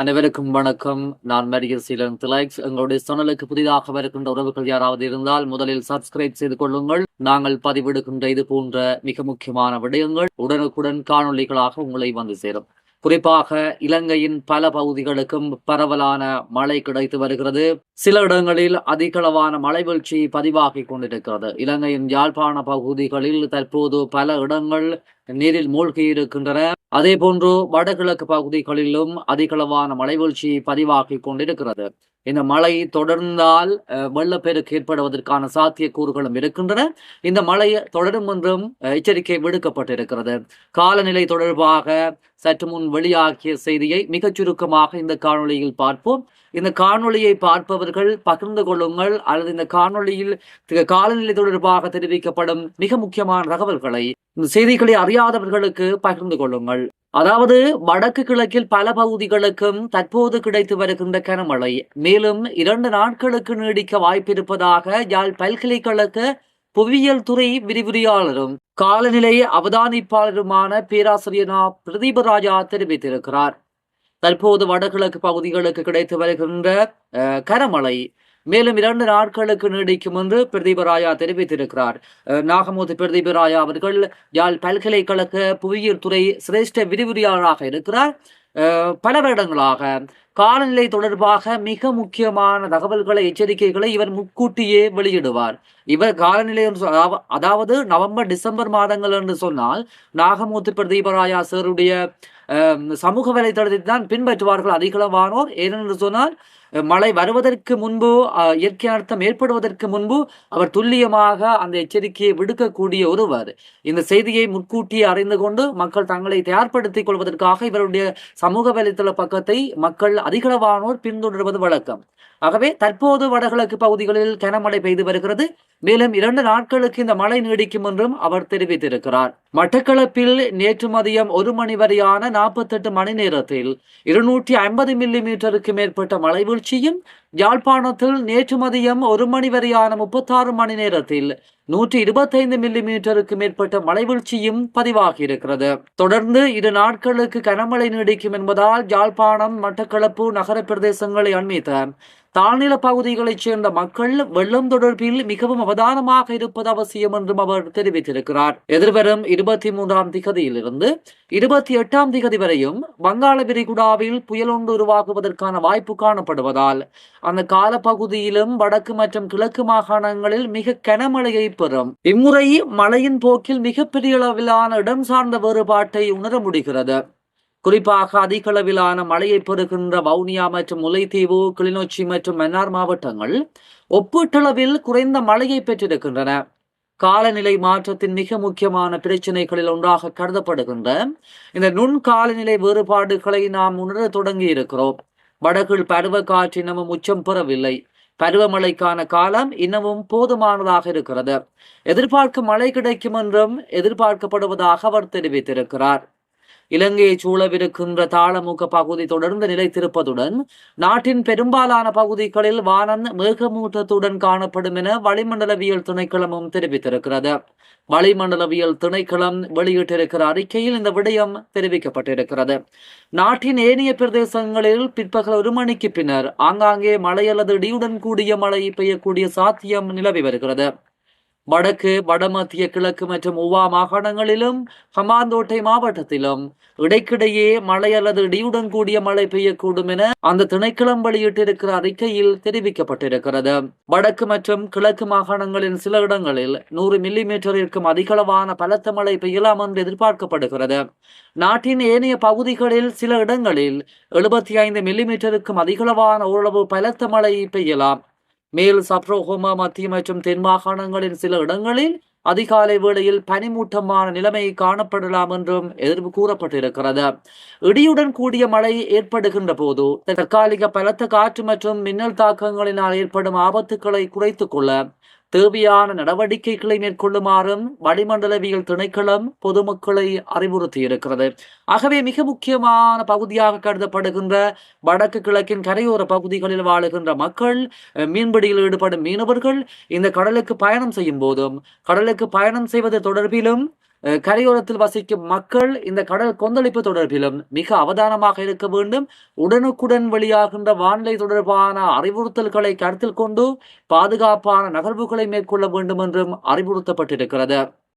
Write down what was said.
அனைவருக்கும் வணக்கம். நான் மரியர் சீலன் திலைக்ஸ். எங்களுடைய சேனலுக்கு புதிதாக வருகின்ற உறவுகள் யாராவது இருந்தால் முதலில் சப்ஸ்கிரைப் செய்து கொள்ளுங்கள். நாங்கள் பதிவிடுகின்ற இது போன்ற மிக முக்கியமான விடயங்கள் உடனுக்குடன் காணொளிகளாக உங்களை வந்து சேரும். குறிப்பாக இலங்கையின் பல பகுதிகளுக்கும் பரவலான மழை கிடைத்து வருகிறது. சில இடங்களில் அதிகளவான மழை வீழ்ச்சி பதிவாகி கொண்டிருக்கிறது. இலங்கையின் யாழ்ப்பாண பகுதிகளில் தற்போது பல இடங்கள் நீரில் மூழ்கி இருக்கின்றன. அதே போன்று வடகிழக்கு பகுதிகளிலும் அதிகளவான மழைவீழ்ச்சி பதிவாகி கொண்டிருக்கிறது. இந்த மழை தொடர்ந்தால் அஹ், வெள்ளப்பெருக்கு ஏற்படுவதற்கான சாத்தியக்கூறுகளும் இருக்கின்றன. இந்த மழை தொடரும் என்றும் எச்சரிக்கை விடுக்கப்பட்டிருக்கிறது. காலநிலை தொடர்பாக சற்று முன் வெளியாகிய செய்தியை மிகச் சுருக்கமாக இந்த காணொளியில் பார்ப்போம். இந்த காணொளியை பார்ப்பவர்கள் பகிர்ந்து கொள்ளுங்கள் அல்லது இந்த காணொளியில் காலநிலை தொடர்பாக தெரிவிக்கப்படும் மிக முக்கியமான தகவல்களை இந்த செய்திகளை அறியாதவர்களுக்கு பகிர்ந்து கொள்ளுங்கள். அதாவது வடக்கு கிழக்கில் பல பகுதிகளுக்கும் தற்போது கிடைத்து வருகின்ற கனமழை மேலும் இரண்டு நாட்களுக்கு நீடிக்க வாய்ப்பிருப்பதாக யாழ் பல்கலைக்கழக புவியியல் துறை விரிவுரையாளரும் காலநிலை அவதானிப்பாளருமான பேராசிரியர் பிரதீபராஜா தெரிவித்திருக்கிறார். தற்போது வடகிழக்கு பகுதிகளுக்கு கிடைத்து வருகின்ற கரமழை கனமழை. மேலும் இரண்டு நாட்களுக்கு நீடிக்கும் என்று பிரதீபராயா தெரிவித்திருக்கிறார். நாகமூதி பிரதீபராயா அவர்கள் யாழ் பல்கலைக்கழக புவியியல் துறை சிரேஷ்ட விரிவுரையாளராக இருக்கிறார். பல வருடங்களாக காலநிலை தொடர்பாக மிக முக்கியமான தகவல்களை எச்சரிக்கைகளை இவர் முன்கூட்டியே வெளியிடுவார். இவர் காலநிலை என்று சொ- அதாவது நவம்பர் டிசம்பர் மாதங்கள் என்று சொன்னால் நாகமூர்த்தி பிரதீபராயா சருடைய சமூக வலைதளத்தை தான் பின்பற்றுவார்கள் அதிகளவானோர். ஏனென்று சொன்னால் மழை வருவதற்கு முன்பு இயற்கை அர்த்தம் ஏற்படுவதற்கு முன்பு அவர் துல்லியமாக அந்த எச்சரிக்கையை விடுக்கக்கூடிய ஒருவர். இந்த செய்தியை முன்கூட்டியே அறிந்து கொண்டு மக்கள் தங்களை தயார்படுத்திக் கொள்வதற்காக இவருடைய சமூக வலைதள பக்கத்தை மக்கள் அதிகளவானோர் பின்தொடர்வது வழக்கம். ஆகவே தற்போது வடகிழக்கு பகுதிகளில் கனமழை பெய்து வருகிறது. மேலும் இரண்டு நாட்களுக்கு இந்த மழை நீடிக்கும் என்றும் அவர் தெரிவித்திருக்கிறார். மட்டக்களப்பில் நேற்று மதியம் ஒரு மணி வரையான நாற்பத்தெட்டு மணி நேரத்தில் இருநூற்றி ஐம்பது மில்லி மீட்டருக்கு மேற்பட்ட மழை வீழ்ச்சியும் யாழ்ப்பாணத்தில் நேற்று மதியம் ஒரு மணி வரையான முப்பத்தாறு மணி நேரத்தில் நூற்றி இருபத்தைந்து மில்லி மீட்டருக்கு மேற்பட்ட மழை வீழ்ச்சியும் பதிவாகி இருக்கிறது தொடர்ந்து இரு நாட்களுக்கு கனமழை நீடிக்கும் என்பதால் யாழ்ப்பாணம் மட்டக்களப்பு நகர பிரதேசங்களை அண்மித்த தாழ்நில பகுதிகளைச் சேர்ந்த மக்கள் வெள்ளம் தொடர்பில் மிகவும் அவதானமாக இருப்பது அவசியம் என்றும் அவர் தெரிவித்திருக்கிறார். எதிர்வரும் இருபத்தி மூன்றாம் திகதியிலிருந்து இருபத்தி எட்டாம் திகதி வரையும் வங்காள விரிகுடாவில் புயல் ஒன்று உருவாகுவதற்கான வாய்ப்பு காணப்படுவதால் அந்த காலப்பகுதியிலும் வடக்கு மற்றும் கிழக்கு மாகாணங்களில் மிக கனமழையை பெறும். இம்முறை மழையின் போக்கில் மிகப்பெரிய அளவிலான இடம் சார்ந்த வேறுபாட்டை உணர முடிகிறது. குறிப்பாக அதிகளவிலான மழையை பெறுகின்ற வவுனியா மற்றும் முல்லைத்தீவு கிளிநொச்சி மற்றும் மன்னார் மாவட்டங்கள் ஒப்பீட்டளவில் குறைந்த மழையை பெற்றிருக்கின்றன. காலநிலை மாற்றத்தின் மிக முக்கியமான பிரச்சனைகளில் ஒன்றாக கருதப்படுகின்ற இந்த நுண் காலநிலை வேறுபாடுகளை நாம் உணர தொடங்கி இருக்கிறோம் வடகில் பருவக்காற்று இன்னமும் உச்சம் பெறவில்லை. பருவமழைக்கான காலம் இன்னமும் போதுமானதாக இருக்கிறது. எதிர்பார்க்கும் மழை கிடைக்கும் என்றும் எதிர்பார்க்கப்படுவதாக அவர் தெரிவித்திருக்கிறார். இலங்கையை சூழவிருக்கின்ற தாளமுக பகுதி தொடர்ந்து நிலைத்திருப்பதுடன் நாட்டின் பெரும்பாலான பகுதிகளில் வானம் மேகமூட்டத்துடன் காணப்படும் என வளிமண்டலவியல் திணைக்களமும் தெரிவித்திருக்கிறது. வளிமண்டலவியல் திணைக்களம் வெளியிட்டிருக்கிற அறிக்கையில் இந்த விடயம் தெரிவிக்கப்பட்டிருக்கிறது. நாட்டின் ஏனைய பிரதேசங்களில் பிற்பகல் ஒரு மணிக்கு பின்னர் ஆங்காங்கே மழை அல்லது இடியுடன் கூடிய மழை பெய்யக்கூடிய சாத்தியம் நிலவி வருகிறது. வடக்கு வடமத்திய கிழக்கு மற்றும் உவா மாகாணங்களிலும் ஹமாந்தோட்டை மாவட்டத்திலும் இடைக்கிடையே மழை அல்லது இடியுடன் கூடிய மழை பெய்யக்கூடும் என அந்த திணைக்களம் வெளியிட்டிருக்கிற அறிக்கையில் தெரிவிக்கப்பட்டிருக்கிறது. வடக்கு மற்றும் கிழக்கு மாகாணங்களின் சில இடங்களில் நூறு மில்லி மீட்டரிற்கும் அதிகளவான பலத்த மழை பெய்யலாம் என்று எதிர்பார்க்கப்படுகிறது. நாட்டின் ஏனைய பகுதிகளில் சில இடங்களில் எழுபத்தி ஐந்து மில்லி மீட்டருக்கும் அதிகளவான ஓரளவு பலத்த மழை பெய்யலாம். மேல் சப்ரோஹோமா மத்திய மற்றும் தென் மாகாணங்களின் சில இடங்களில் அதிகாலை வேளையில் பனிமூட்டமான நிலைமை காணப்படலாம் என்றும் எதிர்ப்பு கூறப்பட்டிருக்கிறது. இடியுடன் கூடிய மழை ஏற்படுகின்ற போது தற்காலிக பலத்த காற்று மற்றும் மின்னல் தாக்கங்களினால் ஏற்படும் ஆபத்துக்களை குறைத்துக் கொள்ள தேவையான நடவடிக்கைகளை மேற்கொள்ளுமாறும் வளிமண்டலவியல் திணைக்களம் பொதுமக்களை அறிவுறுத்தியிருக்கிறது. ஆகவே மிக முக்கியமான பகுதியாக கருதப்படுகின்ற வடக்கு கிழக்கின் கரையோர பகுதிகளில் வாழுகின்ற மக்கள் மீன்பிடியில் ஈடுபடும் மீனவர்கள் இந்த கடலுக்கு பயணம் செய்யும் போதும் கடலுக்கு பயணம் செய்வது தொடர்பிலும் கரையோரத்தில் வசிக்கும் மக்கள் இந்த கடல் கொந்தளிப்பு தொடர்பிலும் மிக அவதானமாக இருக்க வேண்டும். உடனுக்குடன் வெளியாகின்ற வானிலை தொடர்பான அறிவுறுத்தல்களை கருத்தில் கொண்டு பாதுகாப்பான நகர்வுகளை மேற்கொள்ள வேண்டும் என்றும் அறிவுறுத்தப்பட்டிருக்கிறது.